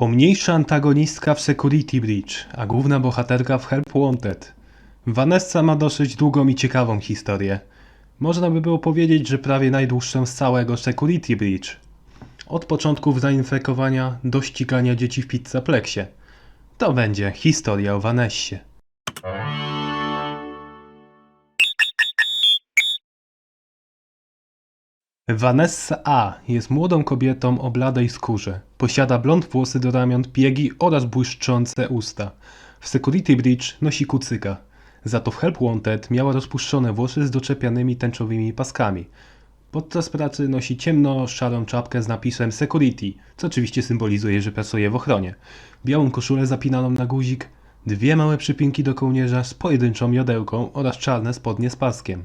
Pomniejsza antagonistka w Security Breach, a główna bohaterka w Help Wanted. Vanessa ma dosyć długą i ciekawą historię. Można by było powiedzieć, że prawie najdłuższą z całego Security Breach. Od początków zainfekowania do ścigania dzieci w pizzaplexie. To będzie historia o Vanessie. Vanessa A. jest młodą kobietą o bladej skórze. Posiada blond włosy do ramion, piegi oraz błyszczące usta. W Security Breach nosi kucyka. Za to w Help Wanted miała rozpuszczone włosy z doczepianymi tęczowymi paskami. Podczas pracy nosi ciemno-szarą czapkę z napisem Security, co oczywiście symbolizuje, że pracuje w ochronie. Białą koszulę zapinaną na guzik, dwie małe przypinki do kołnierza z pojedynczą jodełką oraz czarne spodnie z paskiem.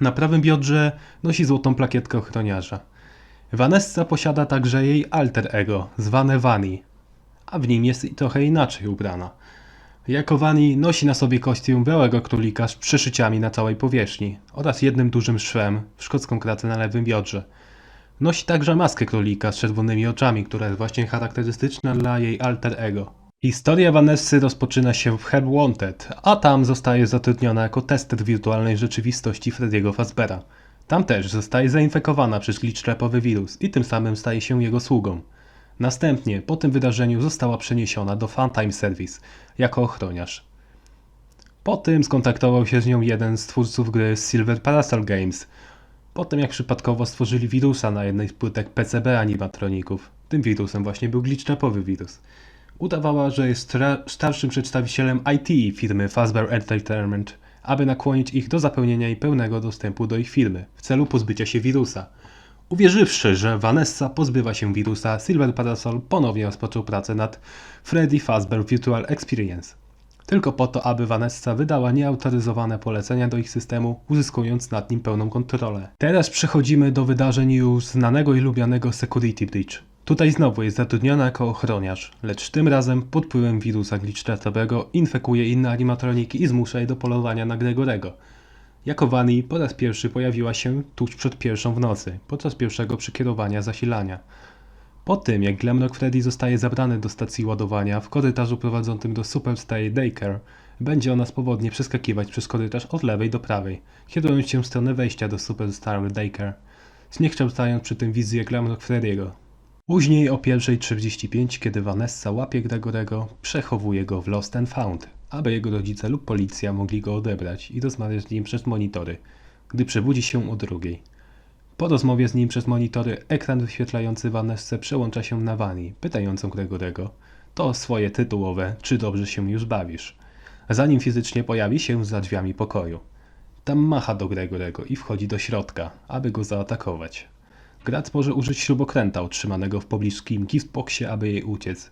Na prawym biodrze nosi złotą plakietkę ochroniarza. Vanessa posiada także jej alter ego, zwane Vani, a w nim jest trochę inaczej ubrana. Jako Vani nosi na sobie kostium białego królika z przeszyciami na całej powierzchni oraz jednym dużym szwem w szkocką kratę na lewym biodrze. Nosi także maskę królika z czerwonymi oczami, która jest właśnie charakterystyczna dla jej alter ego. Historia Vanessy rozpoczyna się w Help Wanted, a tam zostaje zatrudniona jako tester wirtualnej rzeczywistości Freddy'ego Fazbera. Tam też zostaje zainfekowana przez glitch-trapowy wirus i tym samym staje się jego sługą. Następnie, po tym wydarzeniu została przeniesiona do Funtime Service jako ochroniarz. Po tym skontaktował się z nią jeden z twórców gry Silver Parasol Games, po tym jak przypadkowo stworzyli wirusa na jednej z płytek PCB animatroników. Tym wirusem właśnie był glitch-trapowy wirus. Udawała, że jest starszym przedstawicielem IT firmy Fazbear Entertainment, aby nakłonić ich do zapełnienia jej pełnego dostępu do ich firmy w celu pozbycia się wirusa. Uwierzywszy, że Vanessa pozbywa się wirusa, Silver Parasol ponownie rozpoczął pracę nad Freddy Fazbear Virtual Experience. Tylko po to, aby Vanessa wydała nieautoryzowane polecenia do ich systemu, uzyskując nad nim pełną kontrolę. Teraz przechodzimy do wydarzeń już znanego i lubianego Security Breach. Tutaj znowu jest zatrudniona jako ochroniarz, lecz tym razem pod wpływem wirusa glitch-tratowego infekuje inne animatroniki i zmusza je do polowania na Gregorego. Jako Vani po raz pierwszy pojawiła się tuż przed pierwszą w nocy, podczas pierwszego przekierowania zasilania. Po tym, jak Glamrock Freddy zostaje zabrany do stacji ładowania w korytarzu prowadzącym do Superstar Daycare, będzie ona swobodnie przeskakiwać przez korytarz od lewej do prawej, kierując się w stronę wejścia do Superstar Daycare, zniekształcając przy tym wizję Glamrock Freddy'ego. Później o 1.45, kiedy Vanessa łapie Gregorego, przechowuje go w Lost and Found, aby jego rodzice lub policja mogli go odebrać i rozmawiać z nim przez monitory, gdy przebudzi się o drugiej. Po rozmowie z nim przez monitory, ekran wyświetlający Vanessę przełącza się na Vani, pytającą Gregorego, to swoje tytułowe, czy dobrze się już bawisz, zanim fizycznie pojawi się za drzwiami pokoju. Tam macha do Gregorego i wchodzi do środka, aby go zaatakować. Gracz może użyć śrubokręta utrzymanego w pobliskim giftboxie, aby jej uciec.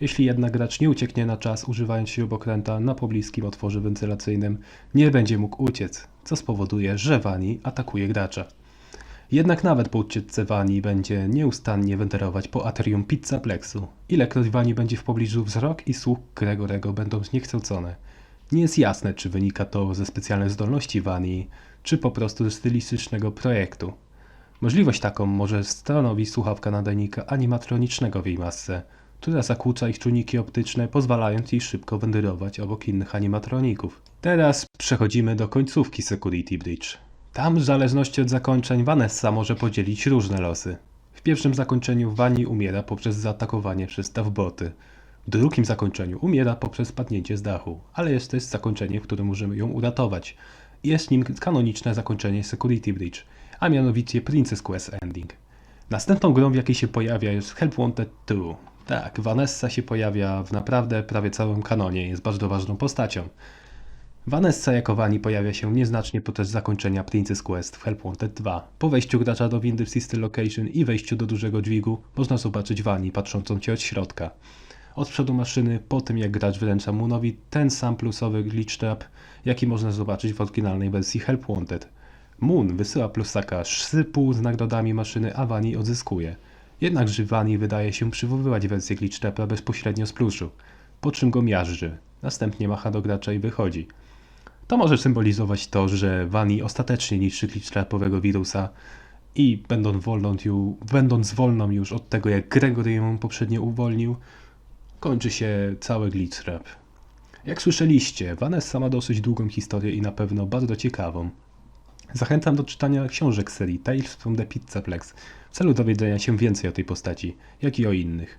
Jeśli jednak gracz nie ucieknie na czas używając śrubokręta na pobliskim otworze wentylacyjnym, nie będzie mógł uciec, co spowoduje, że Vani atakuje gracza. Jednak nawet po ucieczce Vani będzie nieustannie wędrować po atrium pizzaplexu. Ilekroć Vani będzie w pobliżu, wzrok i słuch Gregorego będą zniekształcone. Nie jest jasne, czy wynika to ze specjalnych zdolności Vani, czy po prostu ze stylistycznego projektu. Możliwość taką może stanowić słuchawka nadajnika animatronicznego w jej masce, która zakłóca ich czujniki optyczne, pozwalając jej szybko wędrować obok innych animatroników. Teraz przechodzimy do końcówki Security Breach. Tam, w zależności od zakończeń, Vanessa może podzielić różne losy. W pierwszym zakończeniu Vani umiera poprzez zaatakowanie przez boty. W drugim zakończeniu umiera poprzez spadnięcie z dachu, ale jest też zakończenie, w którym możemy ją uratować. Jest nim kanoniczne zakończenie Security Breach, a mianowicie Princess Quest Ending. Następną grą, w jakiej się pojawia jest Help Wanted 2. Tak, Vanessa się pojawia w naprawdę prawie całym kanonie, jest bardzo ważną postacią. Vanessa jako Vani pojawia się nieznacznie podczas zakończenia Princess Quest w Help Wanted 2. Po wejściu gracza do windy w Sister Location i wejściu do dużego dźwigu można zobaczyć Vani patrzącą cię od środka. Od przodu maszyny, po tym jak gracz wręcza Moonowi ten sam plusowy glitch trap, jaki można zobaczyć w oryginalnej wersji Help Wanted. Moon wysyła plusaka sypu z nagrodami maszyny, a Vani odzyskuje. Jednakże Vani wydaje się przywoływać wersję glitch bezpośrednio z pluszu, po czym go miażdży. Następnie macha do gracza i wychodzi. To może symbolizować to, że Vani ostatecznie niszczy glitch wirusa I będąc wolną, będąc wolną już od tego, jak Gregory ją poprzednio uwolnił, kończy się cały glitch rap. Jak słyszeliście, Vanessa ma dosyć długą historię i na pewno bardzo ciekawą. Zachęcam do czytania książek serii Tales from the Pizzaplex w celu dowiedzenia się więcej o tej postaci, jak i o innych.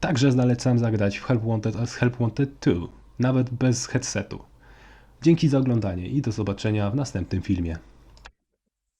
Także zalecam zagrać w Help Wanted oraz Help Wanted 2, nawet bez headsetu. Dzięki za oglądanie i do zobaczenia w następnym filmie.